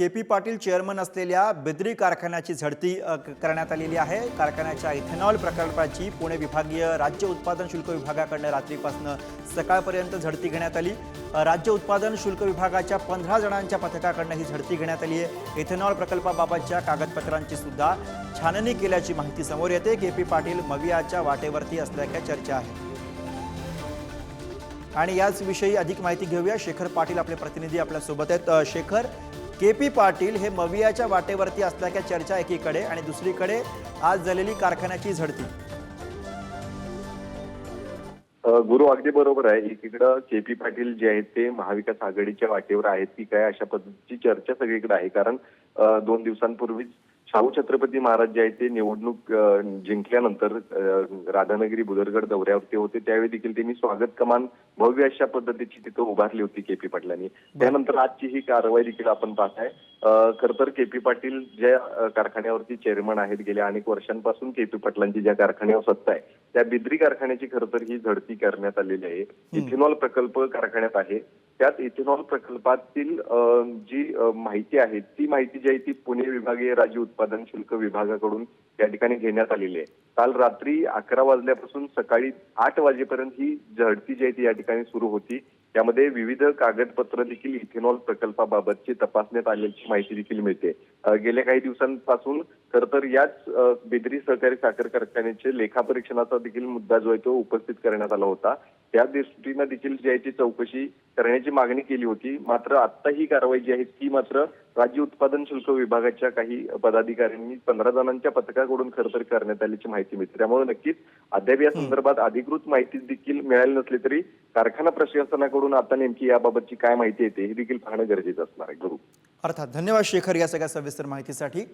के P Patil chairman असलेल्या बिद्री कारखान्याची झडती क- करण्यात आलेली आहे. कारखान्याच्या इथेनॉल प्रकल्पाची पुणे विभागीय राज्य उत्पादन शुल्क विभागाकडनं रात्रीपासून सकाळपर्यंत झडती घेण्यात आली. राज्य उत्पादन शुल्क विभागाच्या पंधरा जणांच्या पथकाकडनं ही झडती घेण्यात आली आहे. इथेनॉल प्रकल्पाबाबतच्या कागदपत्रांची सुद्धा छाननी केल्याची माहिती समोर येते. के पी पाटील मवियाच्या वाटेवरती असल्याच्या चर्चा आहे. आणि याच विषयी अधिक माहिती घेऊया. शेखर पाटील आपले प्रतिनिधी आपल्यासोबत आहेत. शेखर के पी पाटील हे मवियाच्या वाटेवरती असल्याच्या चर्चा एकीकडे आणि दुसरीकडे आज झालेली कारखान्याची झडती. गुरु अगदी बरोबर आहे. एकीकडं के पी पाटील जे आहेत ते महाविकास आघाडीच्या वाटेवर आहेत की काय अशा पद्धतीची चर्चा सगळीकडे आहे. कारण दोन दिवसांपूर्वीच शाहू छत्रपती महाराज जे आहेत ते निवडणूक जिंकल्यानंतर राधानगरी बुदरगड दौऱ्यावरती होते. त्यावेळी देखील त्यांनी स्वागत कमान भव्य अशा पद्धतीची तिथं उभारली होती के पी पाटलांनी. त्यानंतर आजची ही कारवाई देखील आपण पाहताय. खर तर के पी पाटील ज्या कारखान्यावरती चेअरमन आहेत गेल्या अनेक वर्षांपासून के पी पाटलांची ज्या कारखान्यावर सत्ता आहे त्या बिद्री कारखान्याची खरं तर ही झडती करण्यात आलेली आहे. इथेनॉल प्रकल्प कारखान्यात आहे. त्यात इथेनॉल प्रकल्पातील जी माहिती आहे ती माहिती जी आहे ती पुणे विभागीय राज्य उत्पादन शुल्क विभागाकडून या ठिकाणी घेण्यात आलेली आहे. काल रात्री अकरा वाजल्यापासून सकाळी आठ वाजेपर्यंत ही झडती जी आहे ती या ठिकाणी सुरू होती. त्यामध्ये विविध कागदपत्र देखील इथेनॉल प्रकल्पाबाबतची तपासण्यात आल्याची माहिती देखील मिळते. गेल्या काही दिवसांपासून खर तर याच बिद्री बेदरी सहकारी साखर कारखान्याचे लेखापरीक्षणाचा देखील मुद्दा जो आहे तो उपस्थित करण्यात आला होता. त्या दृष्टीनं देखील जी आहे ती चौकशी करण्याची मागणी केली होती. मात्र आता ही कारवाई जी आहे ती मात्र राज्य उत्पादन शुल्क विभागाच्या काही पदाधिकाऱ्यांनी पंधरा जणांच्या पथकाकडून तर करण्यात आल्याची माहिती मिळते. त्यामुळे नक्कीच अद्याप या संदर्भात अधिकृत माहिती देखील मिळाली नसली तरी कारखाना प्रशासनाकडून आता नेमकी याबाबतची काय माहिती येते हे देखील पाहणं गरजेचं असणार आहे. गुरु अर्थात धन्यवाद शेखर या सगळ्या सविस्तर माहितीसाठी.